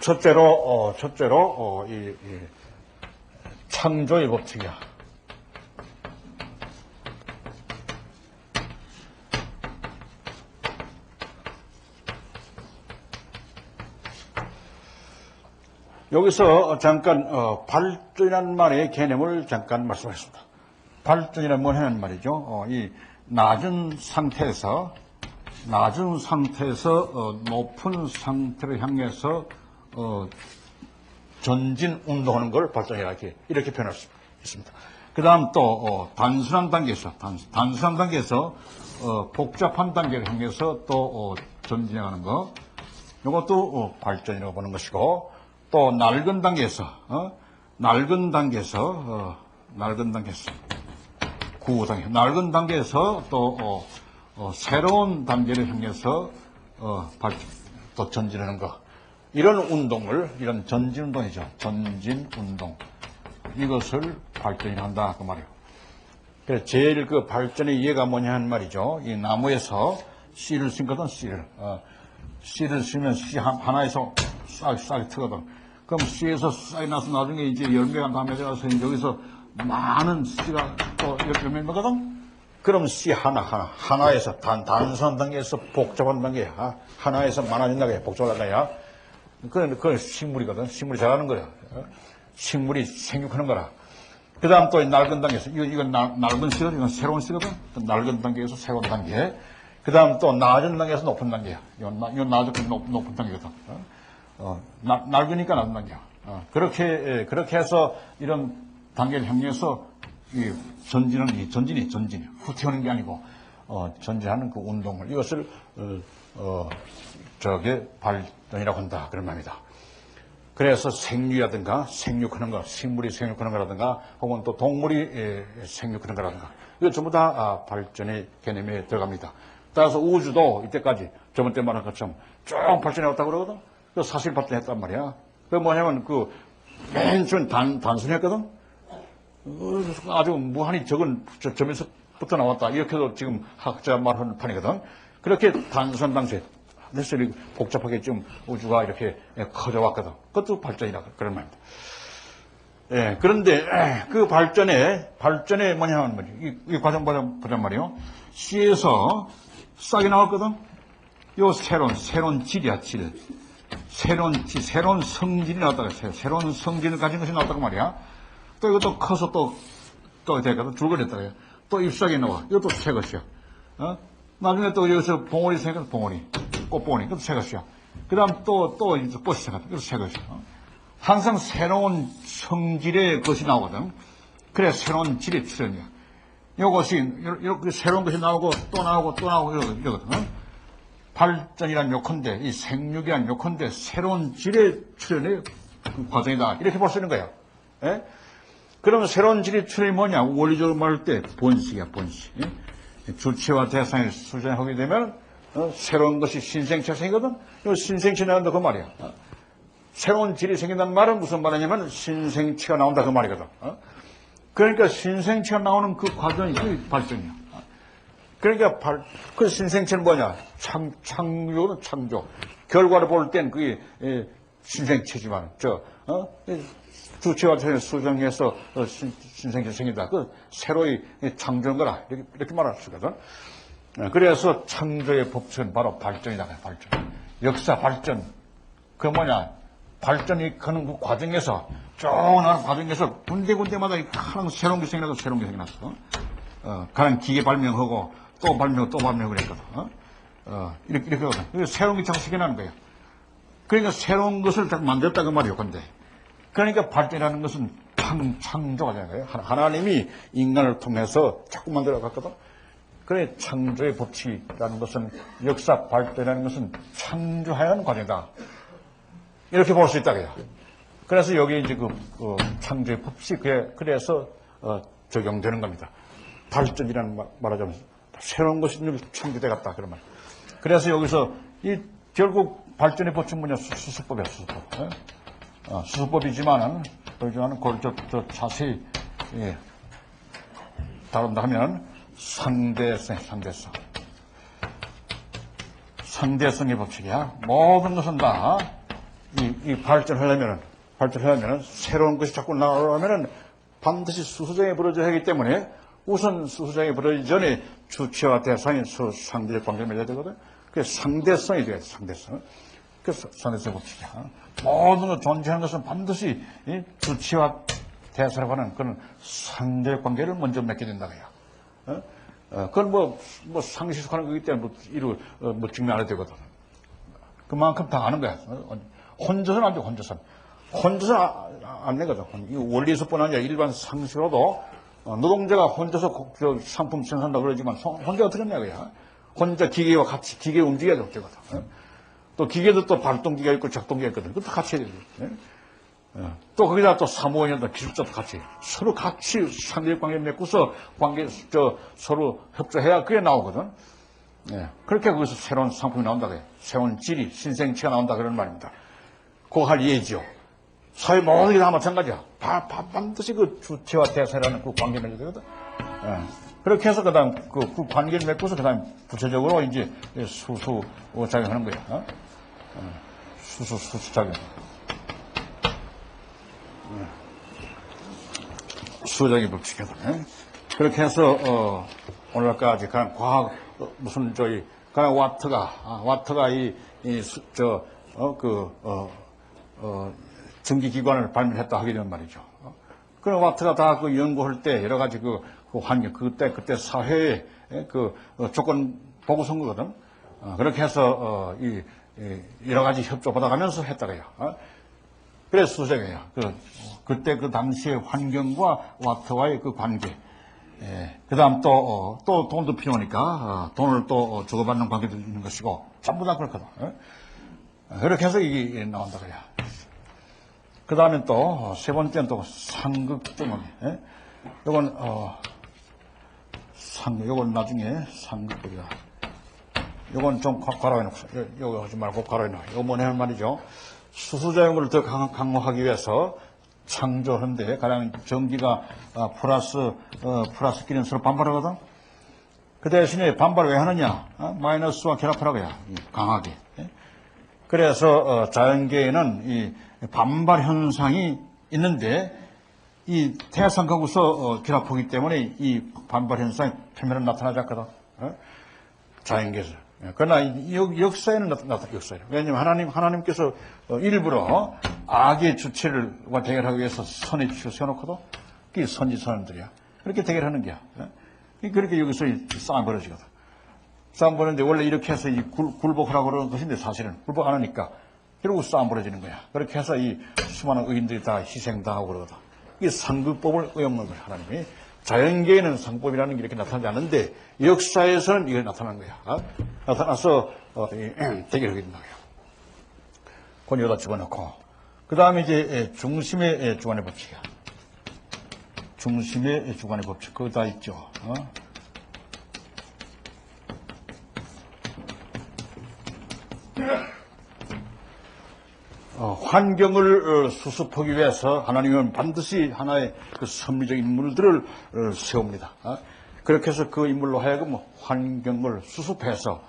첫째로, 어, 첫째로, 어, 이, 이 창조의 법칙이야. 여기서 잠깐 어, 발전이라는 말의 개념을 잠깐 말씀하겠습니다. 발전이란 뭐냐는 말이죠. 어, 이 낮은 상태에서 낮은 상태에서 어, 높은 상태를 향해서 어, 전진 운동하는 걸 발전이라 이렇게, 이렇게 표현할 수 있습니다. 그 다음 또 어, 단순한 단계에서 단, 단순한 단계에서 어, 복잡한 단계를 향해서 또 어, 전진해가는 거 이것도 어, 발전이라고 보는 것이고 또 낡은 단계에서 어, 낡은 단계에서 어, 낡은 단계에서 구호 단계 낡은 단계에서 또 어, 어, 새로운 단계를 향해서 어, 발, 또 전진하는 거 이런 운동을 이런 전진 운동이죠 전진 운동 이것을 발전이라 한다 그 말이에요. 그래서 제일 그 발전의 이해가 뭐냐 하는 말이죠. 이 나무에서 씨를 심거든 씨를 어, 씨를 심으면 씨 한- 하나에서 싹 싹이 트거든. 그럼 씨에서 싹이 나서 나중에 이제 열매가 다 맺어서 여기서 많은 씨가 또 열매 맺거든. 그럼 씨 하나 하나 하나에서 단 단순한 단계에서 복잡한 단계야. 아, 하나에서 많아진 단계 복잡한 단계야. 그건 그건 식물이거든. 식물이 자라는 거야. 어? 식물이 생육하는 거라. 그 다음 또 낡은 단계에서, 이건 날- 낡은 씨거든, 이건 새로운 씨거든. 또 낡은 단계에서 새로운 단계. 그 다음 또 낮은 단계에서 높은 단계야. 이건, 나- 이건 낮은, 높, 높은 단계거든. 어? 어, 나- 낡으니까 낮은 단계야. 어, 그렇게, 예, 그렇게 해서 이런 단계를 향해서 이 전진은, 이 전진이, 전진이. 후퇴하는 게 아니고, 어, 전진하는 그 운동을, 이것을, 어, 어, 저게 발전이라고 한다. 그런 말입니다. 그래서 생류라든가 생육하는 거, 식물이 생육하는 거라든가 혹은 또 동물이 에, 생육하는 거라든가 이거 전부 다 아, 발전의 개념에 들어갑니다. 따라서 우주도 이때까지 저번 때 말한 것처럼 쭉 발전해왔다고 그러거든. 그 사실 발전했단 말이야. 그 뭐냐면 그맨 처음 단, 단순했거든. 어, 아주 무한히 적은 저- 점에서부터 나왔다. 이렇게도 지금 학자 말하는 판이거든. 그렇게 단순한 당시에 이렇게 복잡하게 좀 우주가 이렇게 커져왔거든. 그것도 발전이라 그런 말입니다. 예, 그런데 에, 그 발전에 발전에 뭐냐 하는 말이죠. 이, 이 과정 보자, 보잔 말이요. 씨에서 싹이 나왔거든. 요 새로운 새로운 질이야 질. 새로운 질, 새로운 성질이 나왔다고 했어요. 새로운 성질을 가진 것이 나왔다고 말이야. 또 이것도 커서 또, 또 되거든. 줄거렸다고 해요. 또 잎사귀 나와. 이것도 새 것이야. 어? 나중에 또 여기서 봉오리 생겨 봉오리. 꽃봉오리. 그것도 새 것이야. 그 다음 또, 또 이제 꽃이 생겼다. 그것도 새 것이야. 어? 항상 새로운 성질의 것이 나오거든. 그래, 새로운 질의 출현이야. 이것이, 이렇게 새로운 것이 나오고 또 나오고 또 나오고 이러거든. 발전이란 요컨대, 이 생육이란 요컨대 새로운 질의 출현의 그 과정이다. 이렇게 볼 수 있는 거야. 예? 그러면 새로운 질의 출현이 뭐냐? 원리적으로 말할 때 본식이야, 본식. 예? 주체와 대상을 수정하게 되면 어, 새로운 것이 신생체가 생기거든? 이 신생체 나온다 그 말이야. 어? 새로운 질이 생긴다는 말은 무슨 말이냐면 신생체가 나온다 그 말이거든. 어? 그러니까 신생체가 나오는 그 과정이 그 발전이야. 어? 그러니까 발, 그 신생체는 뭐냐? 창, 창조는 창조. 결과를 볼 땐 그게 예, 신생체지만, 저, 어? 이 주체와 전에 수정해서 어, 신, 신생체 생긴다. 그 새로이 창조한 거라. 이렇게, 이렇게 말할 수 있거든. 어, 그래서 창조의 법칙은 바로 발전이다. 발전. 역사 발전. 그 뭐냐? 발전이 가는 그 과정에서 쭉 나가는 과정에서 군데군데마다 이 하나 새로운 게 생겨나고 새로운 게 생겨났어. 어, 가는 기계 발명하고 또 발명하고 또 발명하고 그랬거든. 어? 어, 이렇게, 이렇게 하거든. 새로운 게 자꾸 생겨나는 거야. 그러니까 새로운 것을 다 만들었다 그 말이에요, 근데. 그러니까 발전이라는 것은 창, 창조가 되는 거예요. 하나- 하나님이 인간을 통해서 자꾸 만들어 갔거든. 그래, 창조의 법칙이라는 것은 역사 발전이라는 것은 창조해야 하는 과정이다. 이렇게 볼 수 있다고요. 그래서 여기 이제 그, 그 창조의 법칙, 그래- 그래서 어, 적용되는 겁니다. 발전이라는 말, 말하자면 새로운 것이 늘 창조돼 갔다 그런 말. 그래서 여기서 이 결국 발전의 법칙 뭐냐 수- 수수법이야 수수법. 예? 어, 수수법이지만은 그러지만은 그걸 좀 더 자세히 예, 다룬다 하면 상대성, 상대성. 상대성의 법칙이야. 모든 것은 다 이, 이 발전하려면은, 발전하려면은, 새로운 것이 자꾸 나오려면은 반드시 수소정이 벌어져야 하기 때문에 우선 수소정이 벌어지기 전에 주체와 대상이 서로 상대적 관계를 맺어야 되거든. 그래서 상대성이 돼, 상대성. 그래서 상대성 법칙이야. 모든 것 존재하는 것은 반드시 이 주체와 대상을 하는 그런 상대적 관계를 먼저 맺게 된다, 그야. 어? 어, 그건 뭐, 뭐 상식하는 거기 때문에 뭐, 이루, 어, 뭐 증명 안 해도 되거든. 그만큼 다 아는 거야. 어, 혼자서는 안 돼, 혼자서는. 혼자서는 아- 아- 안 되거든. 이 원리에서뿐 아니라 일반 상식으로도 어, 노동자가 혼자서 고- 저 상품 생산한다고 그러지만 소- 혼자 어떻게 하냐, 그야. 혼자 기계와 같이 기계 움직여야 되거든. 어? 또 기계도 또 발동기가 있고 작동기가 있거든. 그것도 같이 해야 돼. 예? 어, 또 거기다 또 사무원이나 기술자도 같이 서로 같이 상대적 관계 맺고서 관계 저 서로 협조해야 그게 나오거든. 예, 그렇게 거기서 새로운 상품이 나온다 그래. 새로운 질이 신생체가 나온다 그런 말입니다. 그거 할 예지요. 사회 모든 게 다 마찬가지야. 바, 바, 반드시 그 주체와 대사라는 그 관계를 맺어야 되거든. 예. 그렇게 해서 그 다음 그, 그 관계를 맺고서 그 다음 구체적으로 이제 수수 작용하는 거야. 어? 어, 수수 수수 작용. 수적인 법칙이거든. 그렇게 해서 어, 오늘까지 그냥 과학 어, 무슨 저희 그냥 와트가 아, 와트가 이저어그 어, 어, 전기기관을 발명했다 하게 되는 말이죠. 어? 그 와트가 다 그 연구할 때 여러 가지 그, 그 환경 그때 그때 사회의 예, 그 어, 조건 보고 선 거거든. 어, 그렇게 해서 어, 이, 이 여러 가지 협조 받아가면서 했다고요. 어? 그래서 수정이에요. 그, 그때 그 당시의 환경과 와트와의 그 관계. 그 다음 또, 어, 또 돈도 필요하니까, 어, 돈을 또 어, 주고받는 관계도 있는 것이고, 전부 다 그렇거든. 어? 그렇게 해서 이게 나온다 그래요. 그 다음에 또, 어, 세 번째는 또 상극주머니. 예? 요건, 어, 상, 요건 나중에 상극법이다. 요건 좀 가- 가로해놓고, 요- 요거 하지 말고 가로해놔. 요거 뭐냐면 말이죠. 수소자용을 더 강- 강화하기 위해서 창조하는데 가령 전기가 어, 플러스 어, 플러스 끼리는 서로 반발하거든. 그 대신에 반발 왜 하느냐? 어? 마이너스와 결합하라고요. 이 강하게. 예? 그래서 어, 자연계에는 이 반발 현상이 있는데 이 태양성하고서 어, 결합하기 때문에 이 반발 현상이 표면에 나타나지 않거든. 어? 자연계에서. 예, 그러나 이 역- 역사에는 나타, 나타 역사예요. 왜냐하면 하나님, 하나님께서 어, 일부러 악의 주체를 과 대결하기 위해서 선의 주체를 세워놓고도 그게 선지선들이야. 그렇게 대결하는 게야. 예? 그렇게 여기서 이 싸움 벌어지거든. 싸움 벌어지는데 원래 이렇게 해서 이 굴, 굴복하라고 그러는 것인데 사실은 굴복 안 하니까 결국 싸움 벌어지는 거야. 그렇게 해서 이 수많은 의인들이 다 희생당하고 그러거든. 상급법을 의용한 거야, 하나님이. 자연계에는 상법이라는 게 이렇게 나타나지 않는데 역사에서는 이게 나타난 거야. 어? 나타나서 어, 이, 대결하게 된다. 그건 여기다 집어넣고 그 다음에 이제 예, 중심의 예, 주관의 법칙이야. 중심의 예, 주관의 법칙 그거 다 있죠. 어? 환경을 어, 수습하기 위해서 하나님은 반드시 하나의 그 섭리적 인물들을 어, 세웁니다. 어? 그렇게 해서 그 인물로 하여금 환경을 수습해서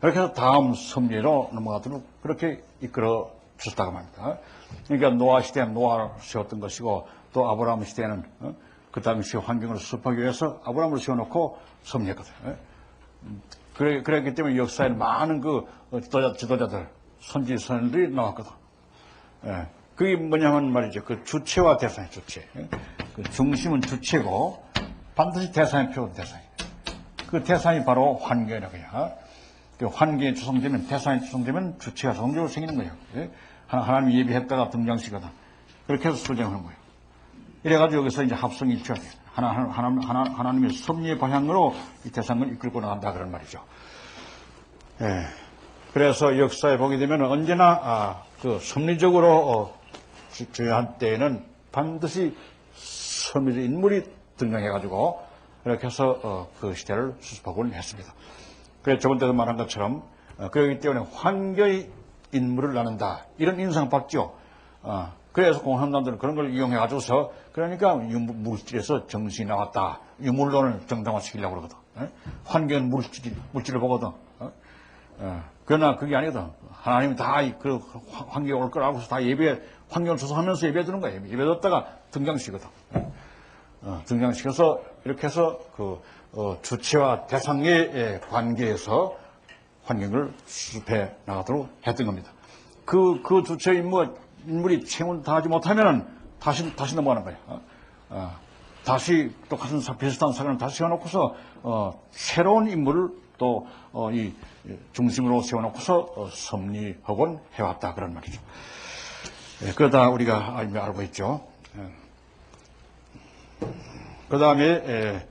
그렇게 해서 다음 섭리로 넘어가도록 그렇게 이끌어 주셨다고 합니다. 그러니까 노아 시대는 노아를 세웠던 것이고 또 아브라함 시대는 어? 그 당시 환경을 수습하기 위해서 아브라함을 세워놓고 섭리했거든요. 그래, 그랬기 때문에 역사에 많은 그 어, 지도자, 지도자들, 선지, 선들이 나왔거든. 예. 그게 뭐냐면 말이죠. 그 주체와 대상의 주체. 예. 그 중심은 주체고 반드시 대상이 필요한 대상이. 그 대상이 바로 환경이라고 해요. 그 환경이 조성되면, 대상이 조성되면 주체가 자동적으로 생기는 거예요. 예. 하나, 하나님이 예비했다가 등장시거든. 그렇게 해서 수정하는 거예요. 이래가지고 여기서 이제 합성이 일치가 돼요. 하나, 하나, 하나, 하나, 하나님의 섭리의 방향으로 이 대상을 이끌고 나간다 그런 말이죠. 예. 그래서 역사에 보게 되면 언제나 아, 그 섭리적으로 어, 주- 중요한 때에는 반드시 섭리적 인물이 등장해가지고 이렇게 해서 어, 그 시대를 수습하고는 했습니다. 그래서 저번 때도 말한 것처럼 어, 그렇기 때문에 환경의 인물을 나눈다 이런 인상 받죠. 어, 그래서 공산당들은 그런 걸 이용해가지고서 그러니까 유- 물질에서 정신이 나왔다. 유물론을 정당화시키려고 그러거든. 예? 환경은 물질, 물질을 보거든. 어? 어, 그러나 그게 아니거든. 하나님 다그 환경에 올 거라고 다 예배 환경을 조성하면서 예배 드는 거예요. 예배 드다가 등장시거든. 어, 등장시켜서 이렇게 해서 그 어, 주체와 대상의 예, 관계에서 환경을 수습해 나가도록 했던 겁니다. 그, 그 주체 인물, 인물이 채용을 다 하지 못하면은 다시, 다시 넘어가는 거예요. 어, 어, 다시 똑같은 사- 비슷한 사건을 다시 세워놓고서, 어, 새로운 인물을 또, 어, 이, 이 중심으로 세워놓고서 어, 섭리하곤 해왔다. 그런 말이죠. 예, 그러다 우리가 알고 있죠. 그 다음에